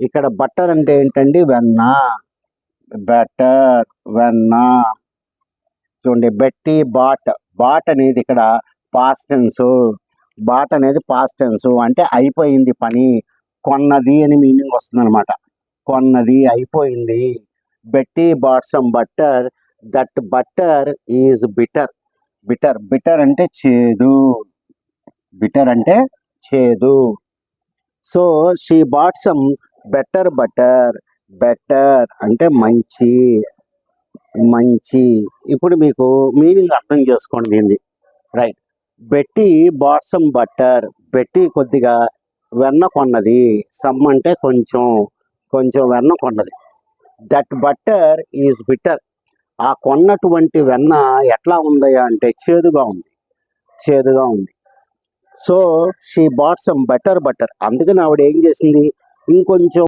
ఇక్కడ బట్టర్ అంటే ఏంటండి? వెన్న. బెటర్ వెన్న. చూడండి బెట్టి బాట్. బాట్ అనేది ఇక్కడ పాస్టెన్స్. బాట్ అనేది పాస్టెన్స్. అంటే అయిపోయింది పని. కొన్నది అని మీనింగ్ వస్తుంది అనమాట కొన్నది అయిపోయింది. Betty bought some butter. That butter is bitter. Bitter. Bitter అంటే చేదు. బిటర్ అంటే చేదు. So she bought some better butter better అంటే మంచి మంచి. ఇప్పుడు మీకు మీనింగ్ అర్థం చేసుకోండి దీన్ని. రైట్. బెట్టి బాట్సమ్ బట్టర్ బెట్టి కొద్దిగా వెన్న కొన్నది సమ్ అంటే కొంచెం కొంచెం వెన్న కొన్నది. దట్ బట్టర్ ఈజ్ బిటర్ ఆ కొన్నటువంటి వెన్న ఎట్లా ఉందయ్యా అంటే చేదుగా ఉంది. చేదుగా ఉంది. So she bought some better butter. అందుకని ఆవిడ ఏం చేసింది? ఇంకొంచెం